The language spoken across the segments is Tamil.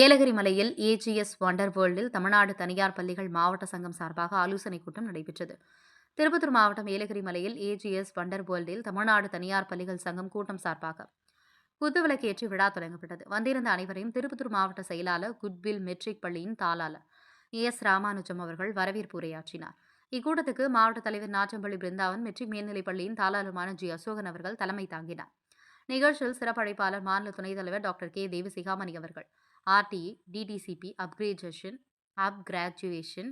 ஏலகிரி மலையில் ஏஜிஎஸ் வண்டர் வேர்ல்டில் தமிழ்நாடு தனியார் பள்ளிகள் மாவட்ட சங்கம் சார்பாக ஆலோசனைக் கூட்டம் நடைபெற்றது. திருப்பத்தூர் மாவட்டம் ஏலகிரி மலையில் ஏஜிஎஸ் வண்டர் வேர்ல்டில் தமிழ்நாடு தனியார் பள்ளிகள் சங்கம் கூட்டம் சார்பாக குத்துவிளக்கேற்றி விழா தொடங்கப்பட்டது. வந்திருந்த அனைவரையும் திருப்பத்தூர் மாவட்ட செயலாளர் குட்வில் மெட்ரிக் பள்ளியின் தாளாளர் எஸ். ராமானுஜம் அவர்கள் வரவேற்பு உரையாற்றினார். இக்கூட்டத்துக்கு மாவட்ட தலைவர் நாச்சம்பள்ளி பிருந்தாவன் மெட்ரிக் மேல்நிலைப் பள்ளியின் தாளாளருமான ஜி. அசோகன் அவர்கள் தலைமை தாங்கினார். நிகழ்ச்சியில் சிறப்பு அழைப்பாளர் மாநில துணைத் தலைவர் டாக்டர் கே. தேவசிகாமணி அவர்கள் RTE DTCP upgradation upgradation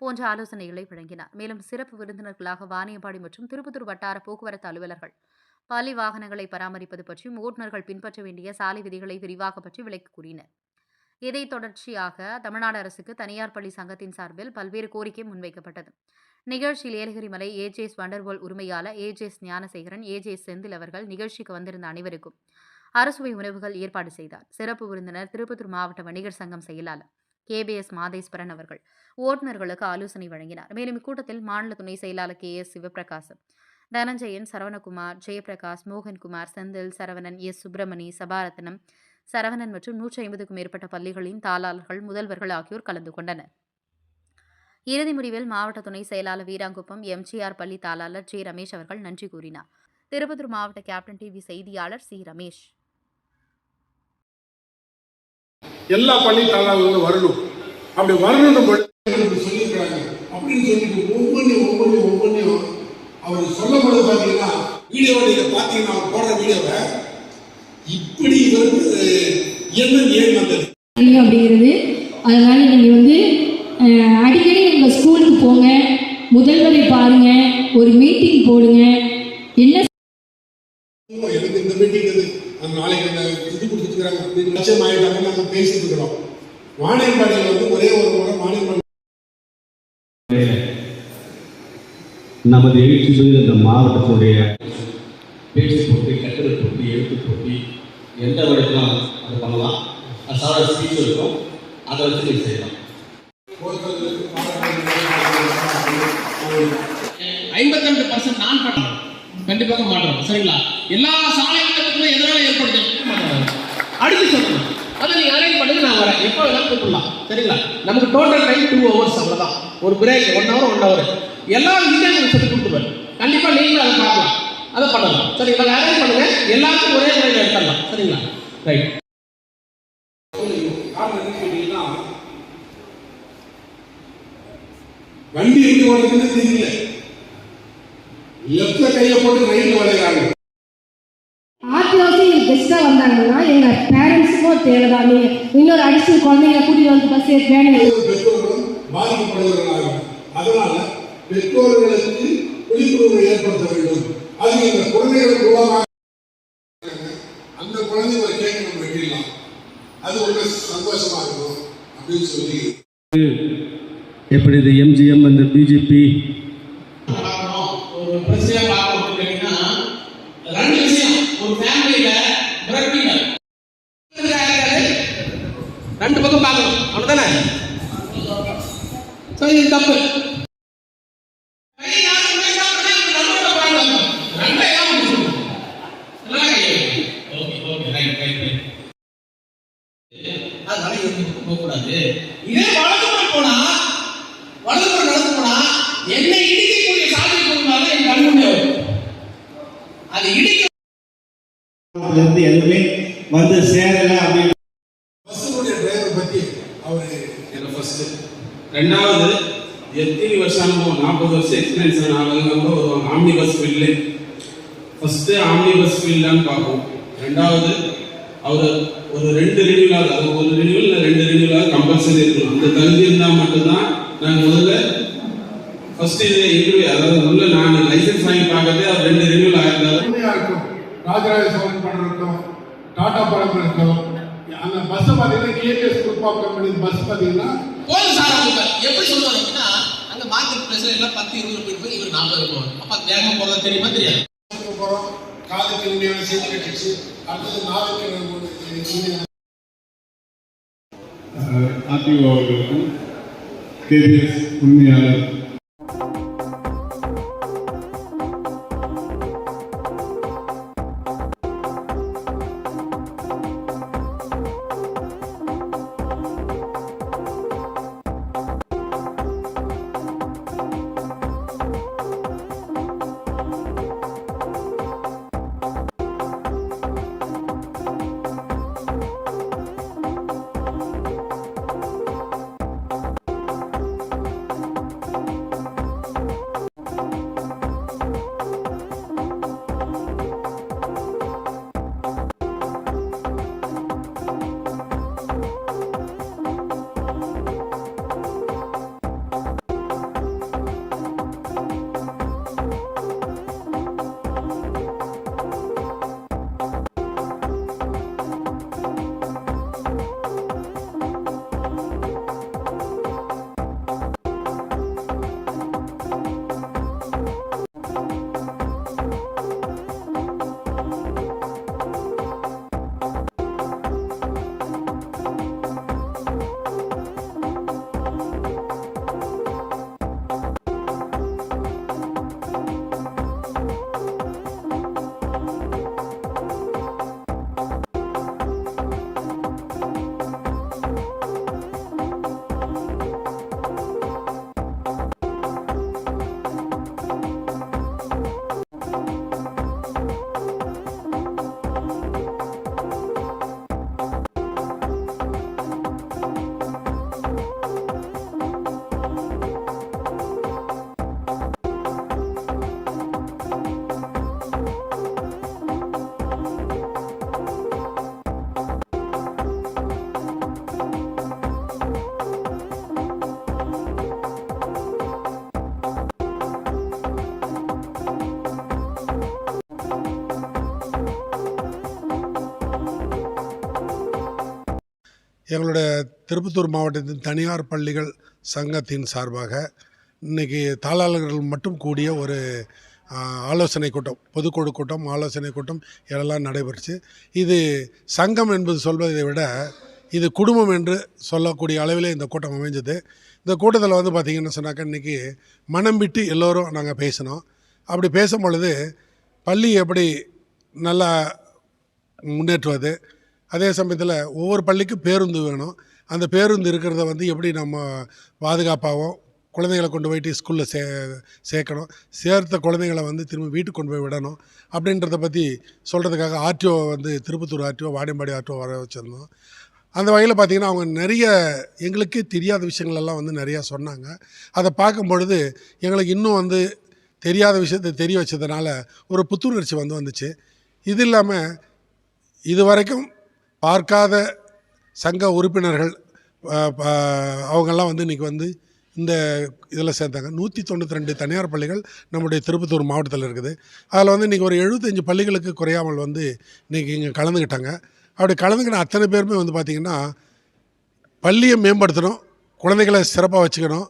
போன்ற ஆலோசனைகளை வழங்கினார். மேலும் சிறப்பு விருந்தினர்களாக வாணியம்பாடி மற்றும் திருப்பத்தூர் வட்டார போக்குவரத்து அலுவலர்கள் பள்ளி வாகனங்களை பராமரிப்பது பற்றியும் ஓட்டுநர்கள் பின்பற்ற வேண்டிய சாலை விதிகளை விரிவாக பற்றி விளக்கி கூறினர். இதைத் தொடர்ச்சியாக தமிழ்நாடு அரசுக்கு தனியார் பள்ளி சங்கத்தின் சார்பில் பல்வேறு கோரிக்கை முன்வைக்கப்பட்டது. நிகழ்ச்சியில் ஏலகிரி மலை ஏஜேஎஸ் வண்டர்வோல் உரிமையாளர் ஏஜேஎஸ் ஞானசேகரன் ஏஜேஎஸ் செந்தில் அவர்கள் நிகழ்ச்சிக்கு வந்திருந்த அனைவருக்கும் அரசுவை உணவுகள் ஏற்பாடு செய்தார். சிறப்பு விருந்தினர் திருப்பத்தூர் மாவட்ட வணிகர் சங்கம் செயலாளர் கேபிஎஸ் மாதேஸ்வரன் அவர்கள் ஓட்டுநர்களுக்கு ஆலோசனை வழங்கினார். மேலும் இக்கூட்டத்தில் மாநில துணை செயலாளர் K. S. Sivaprakasam Dhananjayan Saravanakumar Jayaprakash Mohankumar Senthil Saravanan S. Subramani Sabarathnam Saravanan மற்றும் நூற்றி ஐம்பதுக்கும் மேற்பட்ட பள்ளிகளின் தாளாளர்கள் முதல்வர்கள் ஆகியோர் கலந்து கொண்டனர். இறுதி முடிவில் மாவட்ட துணை செயலாளர் வீராங்குப்பம் எம்ஜிஆர் பள்ளி தாளாளர் ஜே. ரமேஷ் அவர்கள் நன்றி கூறினார். திருப்பத்தூர் மாவட்ட கேப்டன் டிவி செய்தியாளர் சி. ரமேஷ். எல்லா பள்ளி தாளாளர்களும் வரணும். அப்படி வரணும் சொல்லியிருக்கிறாங்க. அப்படின்னு சொல்லிட்டு ஒவ்வொன்றும் ஒவ்வொன்றும் ஒவ்வொன்றையும் அவர் சொல்லும்போது பார்த்தீங்கன்னா வீடியோ நீங்க பார்த்தீங்கன்னா அவர் போடுற வீடியோவை இப்படி இவருக்கு எண்ணம் ஏன் வந்தது? அப்படிங்கிறது அதனால நீங்கள் வந்து அடிக்கடி உங்கள் ஸ்கூலுக்கு போங்க முதல்வரை பாருங்க ஒரு மீட்டிங் போடுங்க என்ன எனக்கு இந்த மீட்டிங் அந்த நாளைக்கு அந்த இது கொடுத்துருக்காங்க லட்சம் ஆயிட்டாங்க நம்ம பேசிட்டு இருக்கிறோம். வாணியம்பாடியில் வந்து ஒரே ஒரு முறை வாணியம்பாடி நமது எழுச்சி மிகுந்த இந்த மாவட்டத்துடைய பேச்சு போட்டி கட்டுரை போட்டி எழுத்து போட்டி எந்த வழிக்கும் அது பண்ணலாம் அது சாதாரண ஸ்பீச் இருக்கும் அதை வச்சு நீங்கள் செய்யலாம். ஐம்பத்தெண்டு பர்சன்ட் நான் பண்ணுறோம் கண்டிப்பாக மாற்றோம் சரிங்களா? எல்லா சாலை அடுத்து சொல்லணும் அதை நீங்க அரேஞ்ச் பண்ணுங்க நான் வரேன். எப்போ வேணாலும் கூப்பிடலாம். சரிங்களா? நமக்கு டோட்டல் டைம் டூ ஹவர்ஸ் அவ்வளோதான் ஒரு break one hour one hour எல்லா விஷயம் சொல்லி கொடுத்துருவேன் கண்டிப்பா நீங்களும் அதை பார்க்கலாம். அதை பண்ணலாம். சரிங்களா அரேஞ்ச் பண்ணுங்க. எல்லாருக்கும் ஒரே முறையில் எடுத்துடலாம். சரிங்களா? ரைட் வண்டி எங்க ஓடுதுன்னு தெரியல. லெஃப்ட்ல கையை போட்டு ரைட்ல வளைகிறாங்க. வந்தாங்கன்னா எங்கள் பேரண்ட்ஸுக்கும் தேவைதான். இன்னொரு அடிஷனல் குழந்தைங்க கூட்டிகிட்டு வந்து பஸ் பெற்றோர்களும் பாதிக்கப்படுகிறார்கள் அதனால பெற்றோர்களுக்கு விழிப்புணர்வு ஏற்படுத்த வேண்டும். அது இந்த குழந்தைகளுக்கு மூலமாக அந்த குழந்தைகளை கேட்க நம்ம வைக்கலாம் அது ரொம்ப சந்தோஷமா இருக்கும் அப்படின்னு சொல்லி எப்படி இது எம்ஜிஎம் அந்த பிஜேபி ஒரு பிரச்சனையா பார்க்கணும் கேட்டீங்கன்னா ரெண்டு விஷயம். ஒரு ஃபேமிலியில ரெண்டு பக்கம் பார்க்கணும். அவ்வளவுதானே? சோ இது தப்பு. அதனால போகக்கூடாது. இதே வலதுபுறம் போனா வலதுபுறம் எதுவுமே வந்து சேரல அப்படின்னு. பஸ்ஸுடைய டிரைவர் பத்தி அவரு எனக்கு ஃபர்ஸ்ட் ரெண்டாவது எத்தனை வருஷம் அனுபவம்? நாற்பது வருஷம் எக்ஸ்பீரியன்ஸ் ஆனவங்க கூட வருவாங்க. Omni bus field first omni bus ஃபீல்டான்னு பார்ப்போம். ரெண்டாவது அவர் ஒரு ரெண்டு ரினியூலாக அது ஒரு ரினியூல் இல்லை ரெண்டு ரினியூலாக கம்பல்சரி இருக்கணும். அந்த தகுதி இருந்தால் மட்டும்தான் நாங்கள் முதல்ல ஃபர்ஸ்ட் இது இன்டர்வியூ அதாவது முதல்ல நான் லைசன்ஸ் வாங்கி பார்க்கறதே அவர் ரெண்டு உண்மையா இருக்கும். ராஜராஜ சோழன் படம் இருக்கும் டாடா படம் இருக்கும். அந்த பஸ் பார்த்தீங்கன்னா KPS group of company bus பார்த்தீங்கன்னா போதும் சார் அவங்க எப்படி சொல்லுவாங்க அப்படின்னா அங்க மார்க்கெட் பிளேஸ்ல எல்லாம் பத்து இருபது போயிட்டு போய் இவர் நாற்பது போவார் அப்ப அது வேகமா போறதா தெரியுமா? தெரியாது. போகிறோம் காலுக்கு உண்மையான செய்தி கட்டிச்சு அடுத்தது நாளுக்கு ஆர்டிஓ அவர்களுக்கும் கேபிஎஸ் உண்மையாளர் எங்களுடைய திருப்பத்தூர் மாவட்டத்தின் தனியார் பள்ளிகள் சங்கத்தின் சார்பாக இன்றைக்கி தாளாளர்கள் மட்டும் கூடிய ஒரு ஆலோசனை கூட்டம் பொதுக்குழு கூட்டம் ஆலோசனை கூட்டம் இதெல்லாம் நடைபெறுச்சு. இது சங்கம் என்பது சொல்வதை விட இது குடும்பம் என்று சொல்லக்கூடிய அளவிலே இந்த கூட்டம் அமைஞ்சது. இந்த கூட்டத்தில் வந்து பார்த்திங்கன்னு சொன்னாக்கா இன்றைக்கி மனம் விட்டு எல்லோரும் நாங்கள் பேசினோம். அப்படி பேசும் பொழுது பள்ளி எப்படி நல்லா முன்னேற்றுவது அதே சமயத்தில் ஒவ்வொரு பள்ளிக்கும் பேருந்து வேணும். அந்த பேருந்து இருக்கிறத வந்து எப்படி நம்ம பாதுகாப்பாகவும் குழந்தைகளை கொண்டு போயிட்டு ஸ்கூலில் சே சேர்க்கணும். சேர்த்த குழந்தைங்களை வந்து திரும்ப வீட்டுக்கு கொண்டு போய் விடணும். அப்படின்றத பற்றி சொல்கிறதுக்காக ஆர்டிஓ வந்து திருப்பத்தூர் ஆர்டிஓ வாடியம்பாடி ஆர்டிஓ வர வச்சுருந்தோம். அந்த வகையில் பார்த்திங்கன்னா அவங்க நிறைய எங்களுக்கே தெரியாத விஷயங்களெல்லாம் வந்து நிறையா சொன்னாங்க. அதை பார்க்கும் பொழுது எங்களுக்கு இன்னும் வந்து தெரியாத விஷயத்தை தெரிய வச்சதுனால ஒரு புத்துணர்ச்சி வந்து வந்துச்சு. இது இல்லாமல் இது வரைக்கும் பார்க்காத சங்க உறுப்பினர்கள் அவங்கெல்லாம் வந்து இன்றைக்கி வந்து இந்த இதில் சேர்த்தாங்க நூற்றி தொண்ணூற்றி ரெண்டு தனியார் பள்ளிகள் நம்முடைய திருப்பத்தூர் மாவட்டத்தில் இருக்குது. அதில் வந்து இன்றைக்கி ஒரு எழுபத்தஞ்சு பள்ளிகளுக்கு குறையாமல் வந்து இன்றைக்கி இங்கே கலந்துக்கிட்டாங்க. அப்படி கலந்துக்கின அத்தனை பேருமே வந்து பார்த்திங்கன்னா பள்ளியை மேம்படுத்தணும் குழந்தைகளை சிறப்பாக வச்சுக்கணும்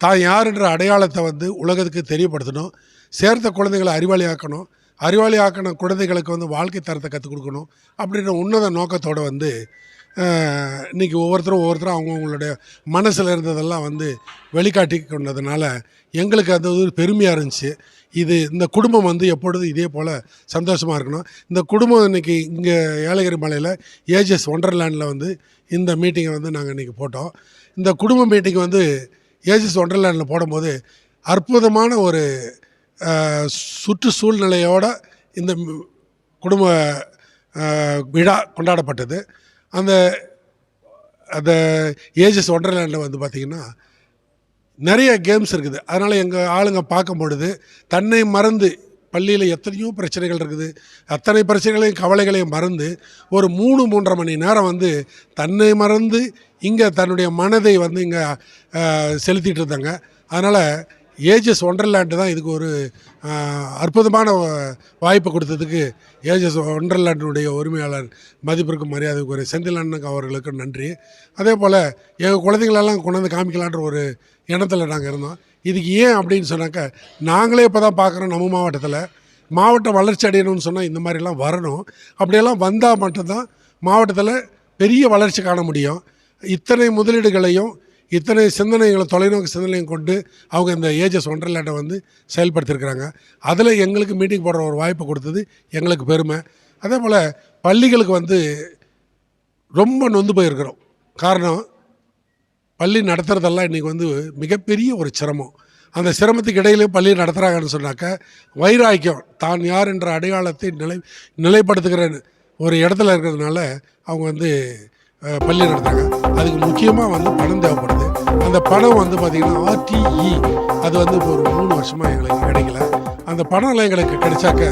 தான் யாருன்ற அடையாளத்தை வந்து உலகத்துக்கு தெரியப்படுத்தணும் சேர்த்த குழந்தைகளை அறிவாளியாக்கணும் அறிவாளி ஆக்கின குழந்தைகளுக்கு வந்து வாழ்க்கை தரத்தை கற்றுக் கொடுக்கணும் அப்படின்ற உன்னத நோக்கத்தோடு வந்து இன்றைக்கி இன்னைக்கு ஒவ்வொருத்தரும் ஒவ்வொருத்தரும் அவங்கவுங்களுடைய மனசில் இருந்ததெல்லாம் வந்து வெளிக்காட்டி கொண்டதுனால எங்களுக்கு அது ஒரு பெருமையாக இருந்துச்சு. இது இந்த குடும்பம் வந்து எப்பொழுதும் இதே போல் சந்தோஷமாக இருக்கணும். இந்த குடும்பம் இன்றைக்கி இங்கே ஏலகிரி மலையில் ஏஜஸ் ஒண்டர்லேண்டில் வந்து இந்த மீட்டிங்கை வந்து நாங்கள் இன்றைக்கி போட்டோம். இந்த குடும்ப மீட்டிங் வந்து ஏஜஸ் ஒண்டர்லேண்டில் போடும்போது அற்புதமான ஒரு சுற்றுச்சூழ்நிலையோட இந்த குடும்ப விழா கொண்டாடப்பட்டது. அந்த அந்த ஏஜஸ் ஒண்டர்லேண்டில் வந்து பார்த்திங்கன்னா நிறைய கேம்ஸ் இருக்குது. அதனால் எங்கள் ஆளுங்க பார்க்கும் பொழுது தன்னை மறந்து பள்ளியில் எத்தனையோ பிரச்சனைகள் இருக்குது. அத்தனை பிரச்சனைகளையும் கவலைகளையும் மறந்து ஒரு மூணு மூன்றரை மணி நேரம் வந்து தன்னை மறந்து இங்கே தன்னுடைய மனதை வந்து இங்கே செலுத்திட்டு இருந்தாங்க. அதனால் ஏஜஸ் ஒண்டர்லேண்டு தான் இதுக்கு ஒரு அற்புதமான வாய்ப்பு கொடுத்ததுக்கு ஏஜஸ் ஒண்டர்லேண்டினுடைய உரிமையாளர் மதிப்பிற்கும் மரியாதைக்கு ஒரு செந்தில் அண்ணனுக்கு அவர்களுக்கு நன்றி. அதே போல் எங்கள் குழந்தைங்களெல்லாம் கொண்டு வந்து காமிக்கலான்ற ஒரு எண்ணத்தில் நாங்கள் இருந்தோம். இதுக்கு ஏன் அப்படின்னு சொன்னாக்க நாங்களே இப்போ தான் பார்க்குறோம் நம்ம மாவட்டத்தில். மாவட்டம் வளர்ச்சி அடையணும்னு சொன்னால் இந்த மாதிரிலாம் வரணும். அப்படியெல்லாம் வந்தால் மட்டும்தான் மாவட்டத்தில் பெரிய வளர்ச்சி காண முடியும். இத்தனை முதலீடுகளையும் இத்தனை சிந்தனைகளை தொலைநோக்கு சிந்தனையும் கொண்டு அவங்க இந்த ஏஜஸ் ஒண்டர்லேண்டை வந்து செயல்படுத்தியிருக்கிறாங்க அதில் எங்களுக்கு மீட்டிங் போடுற ஒரு வாய்ப்பு கொடுத்தது எங்களுக்கு பெருமை. அதே போல் பள்ளிகளுக்கு வந்து ரொம்ப நொந்து போயிருக்கிறோம். காரணம் பள்ளி நடத்துகிறதெல்லாம் இன்றைக்கி வந்து மிகப்பெரிய ஒரு சிரமம். அந்த சிரமத்துக்கு இடையிலே பள்ளி நடத்துகிறாங்கன்னு சொன்னாக்க வைராக்கியம் தான் யார் என்ற அடையாளத்தை நிலை நிலைப்படுத்துகிற ஒரு இடத்துல இருக்கிறதுனால அவங்க வந்து பள்ளி நடத்துகிறாங்க அதுக்கு முக்கியமாக வந்து பணம் தேவைப்படுது. அந்த பணம் வந்து பார்த்திங்கன்னா ஆர்டிஇ அது வந்து இப்போ ஒரு மூணு வருஷமாக எங்களுக்கு கிடைக்கல. அந்த பணம்லாம் எங்களுக்கு கிடைச்சாக்க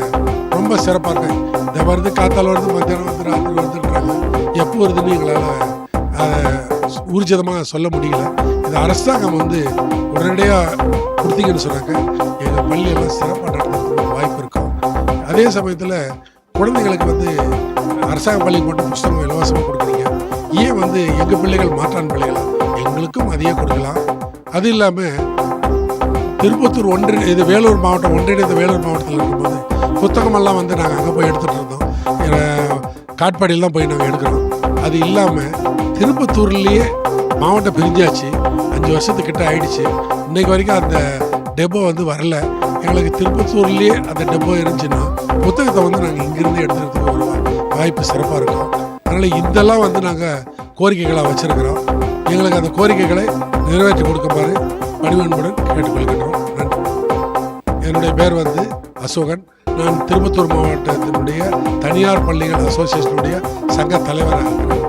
ரொம்ப சிறப்பாக இருக்கு இந்த வருது காத்தால் வருது மத்தியானம் வருது ராத்திரி வருதுன்றாங்க. எப்போ வருதுன்னு எங்களால் ஊர்ஜிதமாக சொல்ல முடியல. இது அரசாங்கம் வந்து உடனடியாக கொடுத்தீங்கன்னு சொன்னாங்க. எங்கள் பள்ளியெல்லாம் சிறப்பாக நடத்துறதுக்கு வாய்ப்பு இருக்கும். அதே சமயத்தில் குழந்தைங்களுக்கு வந்து அரசாங்க பள்ளிக்கு மட்டும் புஸ்தகம் இலவசமாக கொடுக்குறீங்க. ஏன் வந்து எங்கள் பிள்ளைகள் மாற்றான் பிள்ளைகளா? எங்களுக்கும் அதையே கொடுக்கலாம். அது இல்லாமல் திருப்பத்தூர் ஒன்றி இது வேலூர் மாவட்டம் ஒன்றிணைந்த வேலூர் மாவட்டத்தில் இருக்கும்போது புத்தகமெல்லாம் வந்து நாங்கள் அங்கே போய் எடுத்துகிட்டு இருந்தோம். காட்பாடியில் தான் போய் நாங்கள் எடுக்கிறோம். அது இல்லாமல் திருப்பத்தூர்லேயே மாவட்டம் பிரிஞ்சாச்சு. அஞ்சு வருஷத்துக்கிட்ட ஆயிடுச்சு. இன்றைக்கு வரைக்கும் அந்த டெப்போ வந்து வரல. எங்களுக்கு திருப்பத்தூர்லேயே அந்த டெப்போ இருந்துச்சுன்னா புத்தகத்தை வந்து நாங்கள் இங்கேருந்து எடுத்துக்கிறதுக்கு ஒரு வாய்ப்பு சிறப்பாக இருக்கும். அதனால் இதெல்லாம் வந்து நாங்கள் கோரிக்கைகளாக வச்சுருக்கிறோம். எங்களுக்கு அந்த கோரிக்கைகளை நிறைவேற்றி கொடுக்குமாறு பணிவன்புடன் கேட்டுக்கொள்கின்றோம். நன்றி. என்னுடைய பேர் வந்து அசோகன். நான் திருப்பத்தூர் மாவட்டத்தினுடைய தனியார் பள்ளிகள் அசோசியேஷனுடைய சங்க தலைவராக இருக்கிறேன்.